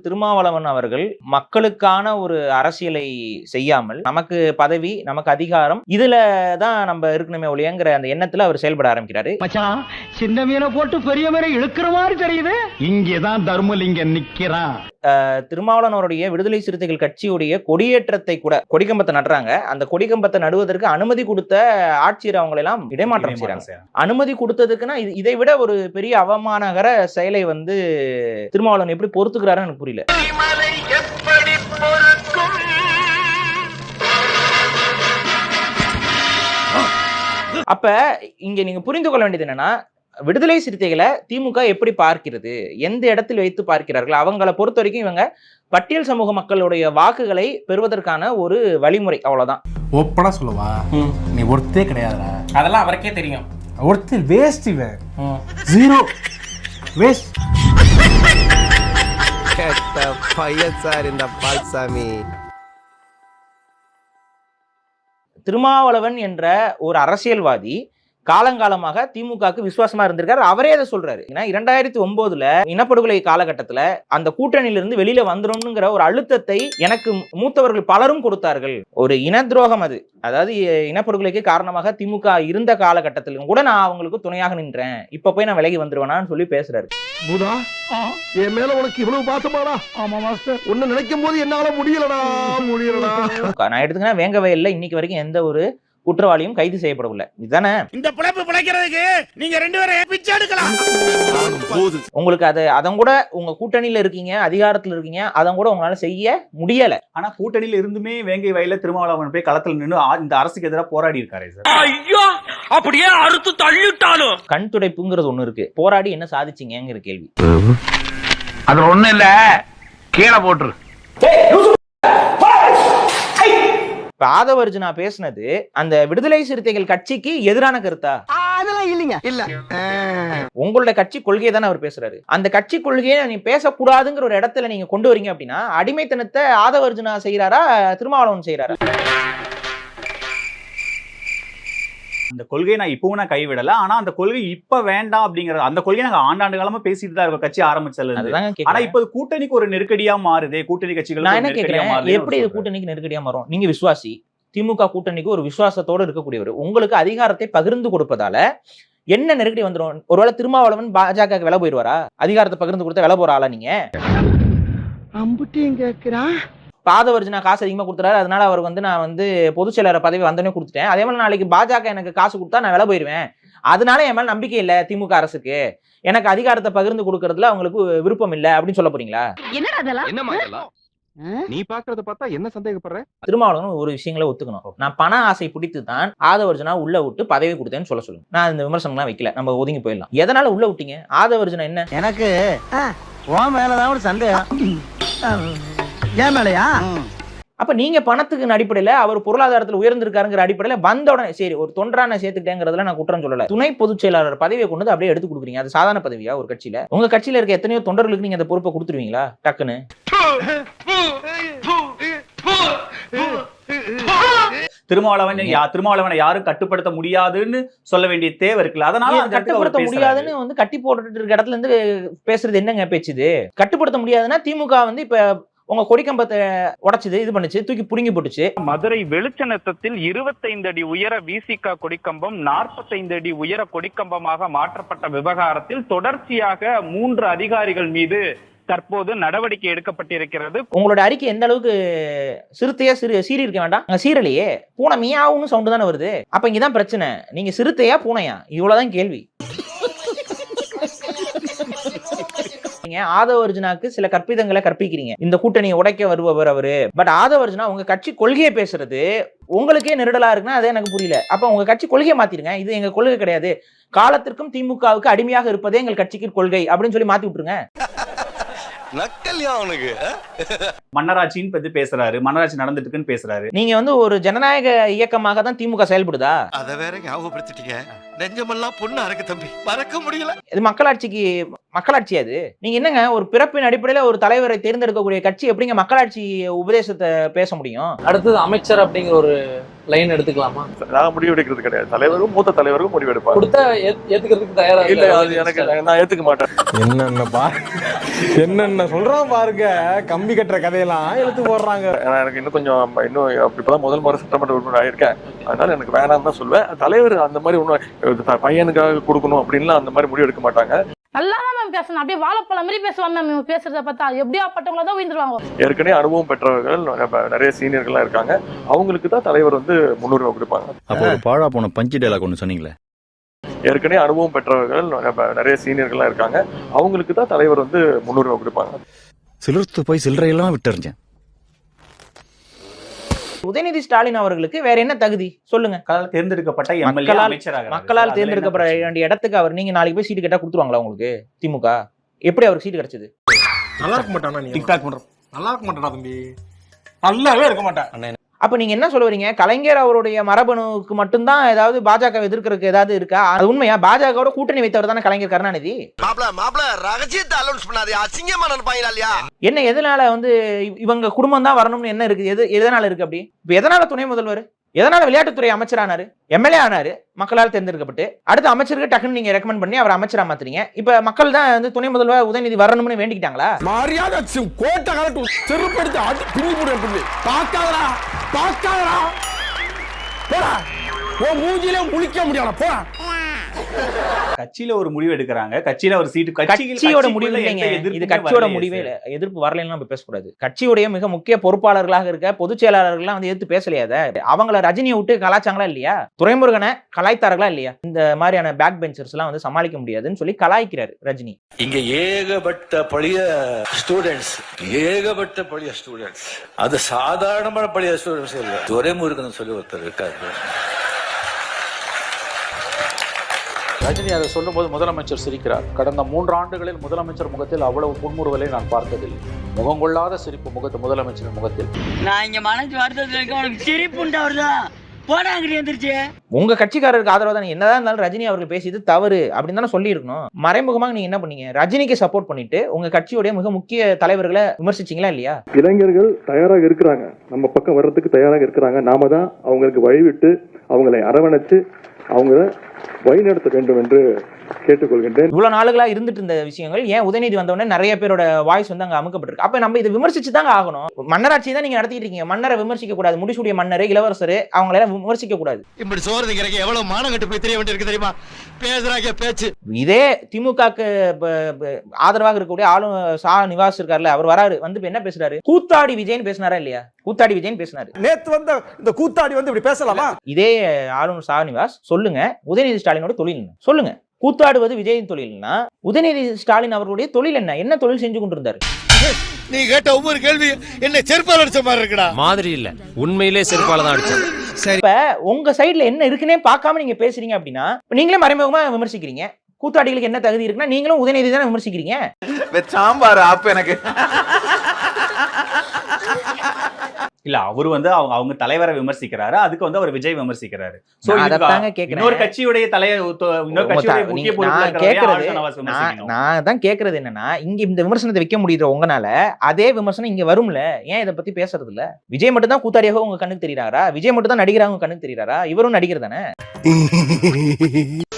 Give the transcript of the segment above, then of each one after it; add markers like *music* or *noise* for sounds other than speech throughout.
திருமாவளவன் அவர்கள் மக்களுக்கான ஒரு அரசியலை செய்யாமல் நமக்கு பதவி நமக்கு அதிகாரம் இதுல தான் நம்ம இருக்கணுமே ஒழியங்கிற அந்த எண்ணத்துல அவர் செயல்பட ஆரம்பிக்கிறாரு. மச்சான் சின்ன மீனை போட்டு பெரிய மீனை இழுக்கிற மாதிரி தெரியுது. இங்கதான் தர்மலிங்கம் நிக்கிறான். திருமாவளவன் அவருடைய விடுதலை சிறுத்தைகள் கட்சியுடைய கொடியேற்றத்தை கூட கொடிக்கம்பத்தை நடுறாங்க. அந்த கொடிக்கம்பத்தை நடுவதற்கு அனுமதி கொடுத்த ஆட்சியர் அவங்களெல்லாம் இடைமாற்றம் செய்றாங்க. அனுமதி கொடுத்ததுக்குன்னா இது இதை விட ஒரு பெரிய அவமானகர செயலை வந்து திருமாவளவன் எப்படி பொறுத்துக்கிறாருன்னு எனக்கு புரியல. அப்ப இங்க நீங்க புரிந்து கொள்ள வேண்டியது என்னன்னா விடுதலை சிறுத்தைகளை திமுக எப்படி பார்க்கிறது? எந்த இடத்தில் வைத்து பார்க்கிறார்கள்? அவங்கள பொறுத்த வரைக்கும் இவங்க பட்டியல் சமூக மக்களுடைய வாக்குகளை பெறுவதற்கான ஒரு வழிமுறை அவ்வளவுதான். ஒப்படா சொல்லவா. நீ ஒருத்தே கிடையாதுடா. அதெல்லாம் அவருக்கே தெரியும். ஒருத்தர் வேஸ்ட் இவன். ஜீரோ வேஸ்ட் கெட்ட பையன் சார் இந்த பால்சாமி. திருமாவளவன் என்ற ஒரு அரசியல்வாதி காலங்காலமாக திமுகவுக்கு விசுவாசமா இருந்திருக்காரு. அவரே அதை சொல்றாரு. ஏன்னா இரண்டாயிரத்தி ஒன்பதுல இனப்படுகொலை காலகட்டத்துல அந்த கூட்டணியிலிருந்து வெளியில வந்துடணுங்கிற ஒரு அழுத்தத்தை எனக்கு மூத்தவர்கள் பலரும் கொடுத்தார்கள். ஒரு இன துரோகம் அது. அதாவது இனப்படுகொலைக்கு காரணமாக திமுக இருந்த காலகட்டத்திலும் கூட நான் அவங்களுக்கு துணையாக நின்றேன். இப்ப போய் நான் விலகி வந்துருவேனான்னு சொல்லி பேசுறாரு. பூதா என் மேல உனக்கு இவ்வளவு பாசமாடா? ஆமா மாஸ்டர். உன்னை நினைக்கும் போது என்னால முடியலடா முடியலடா. நான் எடுத்துக்கினா வேங்க வயல்ல இன்னைக்கு வரைக்கும் எந்த ஒரு குற்றவாளியும் கைது செய்யப்படவில்லை. இதுதானே? இந்த பிழைப்பு பிழைக்கிறதுக்கு நீங்க ரெண்டு பேரும் பிச்சை எடுக்கலாம்? உங்களுக்கு அது அதன் கூட உங்க கூட்டணியில இருக்கீங்க அதிகாரத்துல இருக்கீங்க அதன் கூட உங்களால செய்ய முடியல. ஆனா கூட்டணியில இருந்துமே வேங்கை வயல்ல திருமாவளவன் போய் களத்துல நின்று இந்த அரசுக்கு எதிராக போராடி இருக்காரு சார். ஐயோ அப்படியே அறுத்து தள்ளிட்டாலும். கண் துடைப்புங்கிறது ஒண்ணு இருக்கு. போராடி என்ன சாதிச்சீங்கங்கிற கேள்வி. அது ஒண்ணு இல்ல. கீழே போட்டுரு. இப்ப ஆதவர்ஜு நான் பேசுனது அந்த விடுதலை சிறுத்தைகள் கட்சிக்கு எதிரான கருத்தா? அதெல்லாம் இல்லைங்க. இல்ல. உங்களோட கட்சி கொள்கையை தானே அவர் பேசுறாரு. அந்த கட்சி கொள்கையை நீ பேசக்கூடாதுங்கிற ஒரு இடத்துல நீங்க கொண்டு வரீங்க அப்படின்னா அடிமைத்தனத்தை ஆதவர்ஜுனா செய்யறாரா திருமாவளவன் செய்யறாரா அந்த கொள்கையை நான் இப்பவும் நான் கைவிடல. ஆனா அந்த கொள்கை இப்ப வேண்டாம் அப்படிங்கறது அந்த கொள்கையை நாங்க ஆண்டாண்டு காலமா பேசிட்டு தான் இருக்கோம். கட்சி ஆரம்பிச்சதுல ஆனா. இப்ப கூட்டணிக்கு ஒரு நெருக்கடியா மாறுதே கூட்டணி கட்சிகள் நான் என்ன கேக்குறேன்? எப்படி இது கூட்டணிக்கு நெருக்கடியா மாறும்? நீங்க விசுவாசி. திமுக கூட்டணிக்கு ஒரு விசுவாசத்தோட இருக்கக்கூடியவர். உங்களுக்கு அதிகாரத்தை பகிர்ந்து கொடுப்பதால என்ன நெருக்கடி வந்துடும் ஒருவேளை திருமாவளவன் பாஜக விலை போயிடுவாரா? அதிகாரத்தை பகிர்ந்து கொடுத்தா விலை போற ஆளா நீங்க? அம்புட்டியும் பாதவர்ஜனா காசு அதிகமா கொடுத்துறாரு. அதனால அவர் வந்து நான் வந்து பொதுச் செயலாளர் பதவி வந்தோடனே கொடுத்துட்டேன். அதே மாதிரி நாளைக்கு பாஜக எனக்கு காசு கொடுத்தா நான் விலை போயிருவேன் அதனால என் மேல நம்பிக்கை இல்ல திமுக அரசுக்கு. எனக்கு அதிகாரத்தை பகிர்ந்து கொடுக்கறதுல அவங்களுக்கு விருப்பம் இல்ல அப்படின்னு சொல்ல போறீங்களா? நீ பாக்குறத பார்த்தா என்ன சந்தேகப்படுற? திருமாவளவன் ஒரு விஷயங்களை ஒத்துக்கணும். நான் பண ஆசை பிடித்து தான் ஆதவர்ஜனா உள்ள விட்டு பதவி கொடுத்தேன்னு சொல்ல சொல்லுங்க நான் இந்த விமர்சனம்லாம் வைக்கல. நம்ம ஒதுங்கி போயிடலாம். எதனால உள்ள விட்டீங்க? ஆதவர்ஜனா என்ன? எனக்கு உன் மேலதான் ஒரு சந்தேகம். ஏன் மேலையா? அப்ப நீங்க பணத்துக்கு அடிப்படையில அவர் பொருளாதாரத்தில் உயர்ந்திருக்காருங்கிற அடிப்படையில வந்த உடனே சரி ஒரு தொண்டரான சேர்த்துக்கிட்டேங்கிறதுல நான் குற்றம் சொல்லல. துணை பொதுச் செயலாளர் பதவியை கொண்டு வந்து அப்படியே எடுத்து கொடுக்குறீங்க. அது சாதாரண பதவியா ஒரு கட்சியில? உங்க கட்சியில இருக்க எத்தனையோ தொண்டர்களுக்கு நீங்க அந்த பொறுப்பை கொடுத்துருவீங்களா? டக்குன்னு. திருமாவளவன் யா- திருமாவளவனை யாரும் கட்டுப்படுத்த முடியாதுன்னு சொல்ல வேண்டிய தேவை இருக்குல்ல. அதனால கட்டுப்படுத்த. முடியாதுன்னு வந்து கட்டி போட்டுட்டு இருக்க இடத்துல இருந்து பேசுறது என்னங்க பேச்சு இது? கட்டுப்படுத்த முடியாதுன்னா திமுக வந்து இப்ப உங்க கொடிக்கம்பத்தை உடைச்சது இது பண்ணுச்சு தூக்கி புடுங்கி போட்டுச்சு. மதுரை வெளிச்சநத்தத்தில் இருபத்தைந்து அடி உயர விசிகா கொடிக்கம்பம் நாற்பத்தைந்து அடி உயர கொடிக்கம்பமாக மாற்றப்பட்ட விவகாரத்தில் தொடர்ச்சியாக மூன்று அதிகாரிகள் மீது தற்போது நடவடிக்கை எடுக்கப்பட்டிருக்கிறது. உங்களோட அறிக்கை எந்த அளவுக்கு சிறுத்தையா சிறு சீறி இருக்க வேண்டாம். அங்க சீரலையே பூனை மியாவுன்னு சவுண்டு தானே வருது. அப்ப இங்கதான் பிரச்சனை. நீங்க சிறுத்தையா பூனையா? இவ்வளவுதான் கேள்வி. நீங்க ஆதவர்ஜனாக்கு சில கற்பிதங்களை கற்பிக்கிறீங்க. இந்த கூட்டணியை உடைக்க வருபவர் அவரு. பட் ஆதவர்ஜுனா உங்க கட்சி கொள்கையை பேசுறது உங்களுக்கே நெருடலா இருக்குன்னா அதே எனக்கு புரியல. அப்ப உங்க கட்சி கொள்கையை மாத்திருங்க இது எங்க கொள்கை கிடையாது. காலத்திற்கும் திமுகவுக்கு அடிமையாக இருப்பதே எங்கள் கட்சிக்கு கொள்கை அப்படின்னு சொல்லி மாத்தி விட்டுருங்க. நக்கல்யா அவனுக்கு மன்னராட்சின்னு பத்தி பேசுறாரு. மன்னராட்சி நடந்துட்டு இருக்குன்னு பேசுறாரு. நீங்க வந்து ஒரு ஜனநாயக இயக்கமாக தான் திமுக செயல்படுதா? அத வேற ஞாபகப்படுத்திட்டீங்க. நெஞ்சமெல்லாம் பொண்ணு அறக்கு தம்பி. மறக்க முடியல. இது மக்களாட்சிக்கு மக்களாட்சி அது? நீங்க என்னங்க ஒரு பிறப்பின் அடிப்படையில ஒரு தலைவரை தேர்ந்தெடுக்கக்கூடிய கட்சி எப்படிங்க மக்களாட்சி உபதேசத்தை பேச முடியும்? அடுத்தது அமைச்சர் அப்படிங்கிற ஒரு லைன் எடுத்துக்கலாமா? நான் முடிவு எடுக்கிறது கிடையாது. தலைவரும் மூத்த தலைவரும் முடிவு எடுப்பாங்க கொடுத்தா ஏத்- ஏத்துக்கிறதுக்கு தயாரா இல்ல அது எனக்கு நான் ஏத்துக்க மாட்டேன். என்னென்ன பா என்னென்ன சொல்றான் பாருங்க. கம்பி கட்டுற கதையெல்லாம் எடுத்து போடுறாங்க. எனக்கு இன்னும் கொஞ்சம் இன்னும் இப்பதான் முதல் முறை சட்டமன்ற உறுப்பினர் ஆயிருக்கேன். அதனால எனக்கு வேணாம்னு தான் சொல்லுவேன் தலைவர் அந்த மாதிரி ஒன்றும் பையனுக்காக கொடுக்கணும் அப்படின்லாம் அந்த மாதிரி முடிவு எடுக்க மாட்டாங்க. நல்லா தான் மேம் பேசணும். அப்படியே வாழைப்பழம் மாதிரி பேசுவாங்க மேம் இவங்க பேசுறத பார்த்தா. எப்படியா பட்டவங்கள தான் உயிர்ந்துருவாங்க. ஏற்கனவே அனுபவம் பெற்றவர்கள் நிறைய சீனியர்கள்லாம் இருக்காங்க. அவங்களுக்கு தான் தலைவர் வந்து முன்னுரிமை கொடுப்பாங்க. அப்போ ஒரு பாழா போன பஞ்சு டைலாக் ஒன்று சொன்னீங்களே? ஏற்கனவே அனுபவம் பெற்றவர்கள் நிறைய சீனியர்கள்லாம் இருக்காங்க. அவங்களுக்கு தான் தலைவர் வந்து முன்னுரிமை கொடுப்பாங்க. சிலிர்த்து போய் சில்லறையெல்லாம் விட்டுறிஞ்சேன். உதயநிதி ஸ்டாலின் அவர்களுக்கு வேற என்ன தகுதி? சொல்லுங்க. மக்களால் தேர்ந்தெடுக்கப்பட்ட எம்எல்ஏ மக்களால் மக்களால் தேர்ந்தெடுக்கப்பட வேண்டிய இடத்துக்கு அவர் நீங்க நாளைக்கு போய் சீட்டு கேட்டா கொடுத்துருவாங்களா உங்களுக்கு? திமுக? எப்படி அவருக்கு சீட்டு கிடைச்சது? நல்லா இருக்க மாட்டானா நீ? டிக்டாக் பண்ற நல்லா இருக்க மாட்டானா தம்பி. நல்லாவே இருக்க மாட்டான் அப்ப நீங்க என்ன சொல்ல வரீங்க கலைஞர் அவருடைய மரபணுக்கு மட்டும்தான் ஏதாவது பாஜக எதிர்க்கிறதுக்கு ஏதாவது இருக்கா? அது உண்மையா? பாஜகவோட கூட்டணி வைத்தவர் தானே கலைஞர் கருணாநிதி? என்ன எதனால வந்து இவ- இவங்க குடும்பம் தான் வரணும்னு என்ன இருக்கு? எது எதனால இருக்கு அப்படி? இப்ப எதனால துணை முதல்வர்? எதனால விளையாட்டுத்துறை அமைச்சர் ஆனாரு? எம்எல்ஏ ஆனாரு. மக்களால் தேர்ந்தெடுக்கப்பட்டு. அடுத்த அமைச்சருக்கு டக்குன்னு நீங்க ரெக்கமெண்ட் பண்ணி அவர் அமைச்சரா மாத்துறீங்க இப்ப மக்கள் தான் வந்து துணை முதல்வர் உதயநிதி வரணும்னு வேண்டிக்கிட்டாங்களா? மரியாதை கோட்டை கலட்டு செருப்படுத்து அடி பின்னி போடு பின்னி பார்க்காதடா போடா. உன் மூஞ்சிலே முழிக்க முடியாதா போடா. கட்சியில ஒரு முடிவு எடுக்கிறாங்க. கட்சியில ஒரு சீட்டு கட்சியோட முடிவு இல்லைங்க. இது கட்சியோட முடிவே இல்ல. எதிர்ப்பு வரலைன்னு நம்ம பேசக்கூடாது. கட்சியுடைய மிக முக்கிய பொறுப்பாளர்களாக இருக்க பொதுச் செயலாளர்கள்லாம் வந்து எதிர்த்து பேசலையா அதை? அவங்கள ரஜினியை விட்டு கலாச்சாங்களா இல்லையா? துரைமுருகனை கலாய்த்தார்களா இல்லையா? இந்த மாதிரியான பேக் பெஞ்சர்ஸ் எல்லாம் வந்து சமாளிக்க முடியாதுன்னு சொல்லி கலாய்க்கிறாரு ரஜினி. இங்க ஏகப்பட்ட பழைய ஸ்டூடெண்ட்ஸ் ஏகப்பட்ட பழைய ஸ்டூடெண்ட்ஸ் அது சாதாரணமான பழைய ஸ்டூடெண்ட்ஸ் இல்ல. துரைமுருகன் சொல்லி ஒருத்தர் இருக்காரு. ரஜினி அதை சொல்லும்போது முதலமைச்சர் சிரிக்கிறார். கடந்த மூன்று ஆண்டுகளில் முதலமைச்சர் முகத்தில் அவ்வளவு புன்முறுவலை நான் பார்த்ததில்லை. முகங்கொள்ளாத சிரிப்பு முகத்து முதலமைச்சரின் முகத்தில். நான் இங்க மனசு வருத்தத்துல இருக்க உனக்கு வருதா எந்திரிச்சு. உங்க கட்சிக்காரருக்கு ஆதரவா தானே? என்னதான் இருந்தாலும் ரஜினி அவர்கள் பேசியது தவறு அப்படின்னு தானே சொல்லி இருக்கணும் மறைமுகமாக நீங்க என்ன பண்ணீங்க? ரஜினிக்கு சப்போர்ட் பண்ணிட்டு உங்க கட்சியுடைய மிக முக்கிய தலைவர்களை விமர்சிச்சீங்களா இல்லையா? இளைஞர்கள் தயாராக இருக்கிறாங்க. நம்ம பக்கம் வர்றதுக்கு தயாராக இருக்கிறாங்க. நாம தான் அவங்களுக்கு வழிவிட்டு அவங்களை அரவணைச்சு அவங்க வழிநடத்த வேண்டும் என்று கேட்டுக்கொள்கின்றேன். இவ்வளவு நாளுகளா இருந்துட்டு இருந்த விஷயங்கள் ஏன் உதயநிதி வந்தவுடனே நிறைய பேரோட வாய்ஸ் வந்து அங்க அமுக்கப்பட்டிருக்கு. அப்ப நம்ம இதை விமர்சிச்சு தாங்க ஆகணும். மன்னராட்சி தான் நீங்க நடத்திட்டு இருக்கீங்க. மன்னரை விமர்சிக்க கூடாது. முடிசூடிய மன்னர் இளவரசர் அவங்கள விமர்சிக்க கூடாது. இப்படி சோறு திங்கிறக்கு எவ்வளவு மானம் கட்டு போய் தெரிய வேண்டியிருக்கு தெரியுமா? பேசுறாங்க பேச்சு. இதே திமுகக்கு ஆதரவாக இருக்கக்கூடிய ஆளும் சா நிவாஸ் இருக்காருல்ல அவர் வராரு. வந்து என்ன பேசுறாரு? கூத்தாடி விஜயன் பேசினாரா இல்லையா? கூத்தாடி விஜயன் பேசினாரு. நேத்து வந்த இந்த கூத்தாடி வந்து இப்படி பேசலாமா? இதே ஆளுநர் சா நிவாஸ் சொல்லுங்க. உதயநிதி ஸ்டாலினோட தொழில் சொல்லுங்க. கூத்தாடுவது விஜயின் தொழில்னா உதயநிதி ஸ்டாலின் அவர்களுடைய தொழில் என்ன? என்ன தொழில் செஞ்சு கொண்டிருந்தாரு? நீ கேட்ட ஒவ்வொரு கேள்வி என்ன செருப்பால் அடிச்ச மாதிரி இருக்குடா. மாதிரி இல்ல. உண்மையிலே செருப்பால தான் அடிச்சேன் இப்ப உங்க சைடுல என்ன இருக்குன்னே பார்க்காம நீங்க பேசுறீங்க அப்படின்னா நீங்களே மறைமுகமா விமர்சிக்கிறீங்க. கூத்தாடிகளுக்கு என்ன தகுதி இருக்குன்னா நீங்களும் உதயநிதி தானே விமர்சிக்கிறீங்க? சாம்பார் அப்ப எனக்கு. இல்ல அவர் வந்து அவங்க அவங்க தலைவரை விமர்சிக்கிறாரு. அதுக்கு வந்து அவர் விஜய் விமர்சிக்கிறாரு. இன்னொரு கட்சியுடைய பொறுப்புல நான் தான் கேக்குறது என்னன்னா இங்க இந்த விமர்சனத்தை வைக்க முடியுற உங்கனால அதே விமர்சனம் இங்க வரும்ல. ஏன் இதை பத்தி பேசுறது இல்ல? விஜய் மட்டும் தான் கூத்தாடியாக உங்க கண்ணுக்கு தெரியுறாரா விஜய் மட்டும் தான் நடிகராக உங்க கண்ணுக்கு தெரியுறாரா இவரும் நடிகர் தானே? *laughs*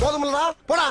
போதுமில்லடா போடா